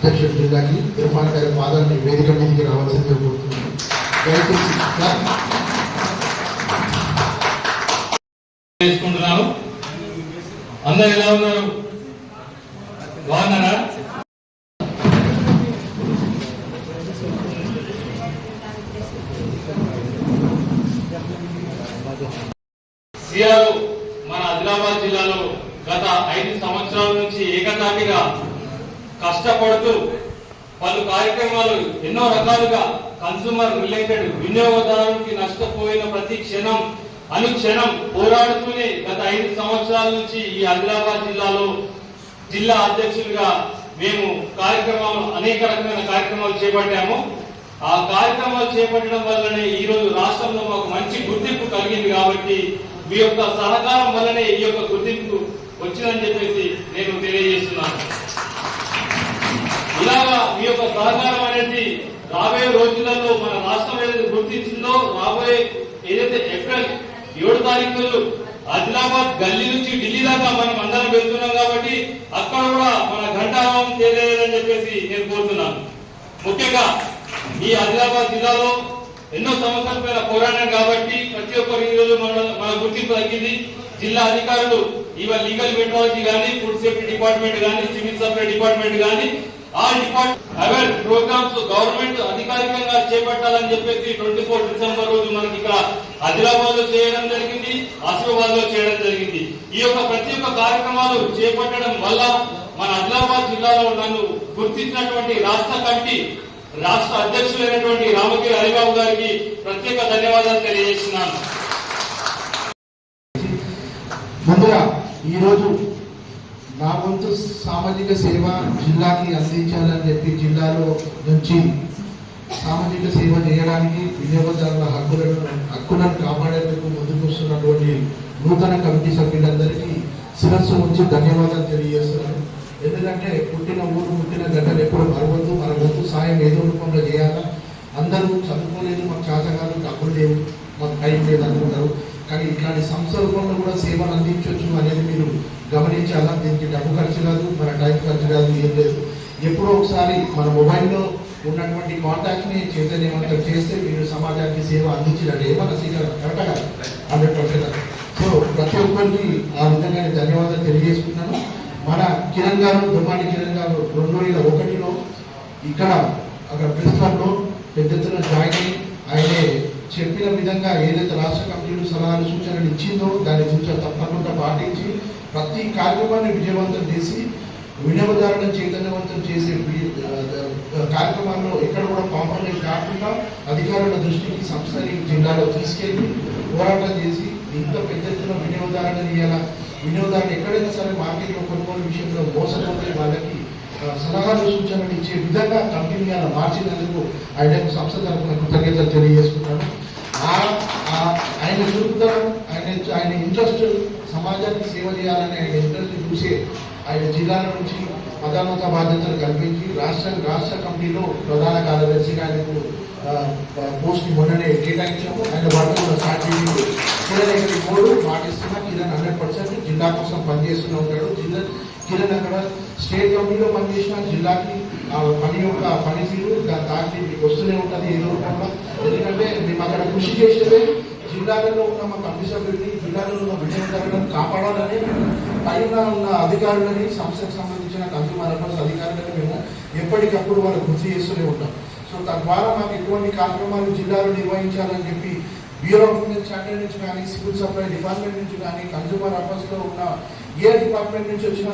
అధ్యక్షుడు జిల్లాకి ఇర్ఫాన్ గారి పాదాన్ని వేదిక మీదకి రావాల్సిందిగా కోరుతున్నాను. దయచేసి చేసుకుంటున్నాను. అందరు ఎలా ఉన్నారు? బాగున్నారా? సిఆర్ మన ఆదిలాబాద్ జిల్లాలో గత ఐదు సంవత్సరాల నుంచి ఏకతాటిగా కష్టపడుతూ పలు కార్యక్రమాలు ఎన్నో రకాలుగా కన్సూమర్ రిలేటెడ్ వినియోగదారునికి నష్టపోయిన ప్రతి క్షణం అనుక్షణం పోరాడుతూనే గత ఐదు సంవత్సరాల నుంచి ఈ ఆదిలాబాద్ జిల్లాలో జిల్లా అధ్యక్షులుగా మేము కార్యక్రమాలు అనేక రకమైన కార్యక్రమాలు చేపట్టాము. ఆ కార్యక్రమాలు చేపట్టడం వల్లనే ఈ రోజు రాష్ట్రంలో మాకు మంచి గుర్తింపు కలిగింది కాబట్టి మీ యొక్క సహకారం వల్లనే ఈ యొక్క గుర్తింపు రాబోయే ఏదైతే ఏప్రిల్ ఏడు తారీఖు ఆదిలాబాద్ గల్లీ నుంచి ఢిల్లీ దాకా మనం అందరం వెళ్తున్నాం కాబట్టి అక్కడ కూడా మన ఘంటారావం చేయలేదని చెప్పేసి నేను కోరుతున్నాను. ముఖ్యంగా ఈ ఆదిలాబాద్ జిల్లాలో ఎన్నో సంవత్సరాల పైన పోరాటం కాబట్టి ప్రతి ఒక్కరు ఈ రోజు మన మన గుర్తింపు తగ్గింది. జిల్లా అధికారులు ఇవాళ లీగల్ మెట్రాలజీ కానీ ఫుడ్ సేఫ్టీ డిపార్ట్మెంట్ కానీ సివిల్ సప్లై డిపార్ట్మెంట్ కానీ ఆ డిపార్ట్ అవర్ ప్రోగ్రామ్స్ గవర్నమెంట్ అధికారికంగా చేపట్టాలని చెప్పేసి ట్వంటీ ఫోర్ డిసెంబర్ రోజు మనకి ఇక్కడ ఆదిలాబాద్లో చేయడం జరిగింది ఆసిఫాబాద్లో చేయడం జరిగింది. ఈ యొక్క ప్రతి ఒక్క కార్యక్రమాలు చేపట్టడం వల్ల మన ఆదిలాబాద్ జిల్లాలో నన్ను గుర్తించినటువంటి రాష్ట్ర కమిటీ రాష్ట్ర అధ్యక్షులైనటువంటి రామగిరి హరిబాబు గారికి ప్రత్యేక ధన్యవాదాలు తెలియజేస్తున్నాను. ముందుగా ఈరోజు నా వంతు సామాజిక సేవ జిల్లాకి అందించాలని చెప్పి జిల్లాలో నుంచి సామాజిక సేవ చేయడానికి వినియోగదారుల హక్కులను హక్కులను కాపాడేందుకు ముందుకు వస్తున్నటువంటి నూతన కమిటీ సభ్యులందరికీ శిరస్సు ఉంచి ధన్యవాదాలు తెలియజేస్తున్నాను. ఎందుకంటే పుట్టిన ఊరు పుట్టిన గంటలు ఎప్పుడు మరవద్దు మన వంతు సాయం ఏదో రూపంలో చేయాలా? అందరూ చదువుకోలేదు మాకు చేతగాదు డబ్బులు లేవు మాకు టైం లేదు అనుకుంటారు. కానీ ఇట్లాంటి సంస్థ రూపంలో కూడా సేవలు అందించవచ్చు అనేది మీరు గమనించాలా దీనికి డబ్బు ఖర్చు కాదు మన టైం ఖర్చు కాదు ఏం లేదు. ఎప్పుడో ఒకసారి మన మొబైల్లో ఉన్నటువంటి కాంటాక్ట్ని చైతన్యవంతం చేస్తే మీరు సమాజానికి సేవ అందించినట్టు ఏమన్నా సీకర్ కరెక్ట్ కదా? హండ్రెడ్ పర్సెంట్ సో ప్రతి ఒక్కరికి ఆ విధంగా ధన్యవాదాలు తెలియజేసుకున్నాను మన కిరణ్ గారు దుమ్మాటి కిరణ్ గారు రెండు వేల ఒకటిలో ఇక్కడ అక్కడ ప్రిన్సిపల్లో పెద్ద ఎత్తున జాయిన్ అయ్యి ఆయనే చెప్పిన విధంగా ఏదైతే రాష్ట్ర కమిటీలు సలహాలు సూచనలు ఇచ్చిందో దాని సూచన తప్పకుండా పాటించి ప్రతి కార్యక్రమాన్ని విజయవంతం చేసి వినియోగదారులను చైతన్యవంతం చేసే కార్యక్రమాల్లో ఎక్కడ కూడా కాంప్రమైజ్ కాకుండా అధికారుల దృష్టికి సంస్థని జిల్లాలో తీసుకెళ్ళి పోరాటం చేసి ఇంత పెద్ద ఎత్తున వినియోగదారులను ఇవ్వాలా వినియోగదారులు ఎక్కడైనా సరే మార్కెట్లో కొనుగోలు విషయంలో మోసపోతే వాళ్ళకి సలహాలు సూచనలు ఇచ్చే విధంగా కంపెనీ అలా మార్చినందుకు ఆయనకు సంస్థ తరఫున కృతజ్ఞతలు తెలియజేసుకుంటాను. ఆ- ఆయన చూపుతారు ఆయన ఆయన ఇంట్రెస్ట్ సమాజానికి సేవ చేయాలని ఆయన ఇంట్రెస్ట్ చూసే ఆయన జిల్లాల నుంచి పదోన్నత బాధ్యతలు కల్పించి రాష్ట్ర రాష్ట్ర కమిటీలో ప్రధాన కార్యదర్శిగా ఆయనకు పోస్ట్ మొన్ననే కేటాయించాము. ఆయన వర్క్ కూడా స్టార్ట్ చేయండి కిరణ్ ఇక్కడ మూడు కిరణ్ హండ్రెడ్ పర్సెంట్ జిల్లా కోసం పనిచేస్తూనే ఉంటాడు. జిల్లా కిరణ్ అక్కడ స్టేట్ కమిటీలో పనిచేసిన జిల్లాకి ఆ పని యొక్క పనితీరు దాని దాటి మీకు వస్తూనే ఉంటుంది ఏదో రూపంలో. ఎందుకంటే మేము అక్కడ కృషి చేసేదే జిల్లాలలో ఉన్న మా కమిటీ సభ్యుల్ని జిల్లాలో ఉన్న వినియోగదారులను కాపాడాలని పైన ఉన్న అధికారులని సంస్థకు సంబంధించిన కన్సూమర్ అఫేర్స్ అధికారులను మేము ఎప్పటికప్పుడు వాళ్ళు గుర్తు చేస్తూనే ఉంటాం. సో తద్వారా మాకు ఎటువంటి కార్యక్రమాలు జిల్లాలో నిర్వహించాలని చెప్పి బ్యూరో ఆఫ్ ఇండియన్ స్టాండర్డ్ నుంచి కానీ సివిల్ సప్లై డిపార్ట్మెంట్ నుంచి కానీ కన్సూమర్ అఫేర్స్లో ఉన్న ఏ డిపార్ట్మెంట్ నుంచి వచ్చినా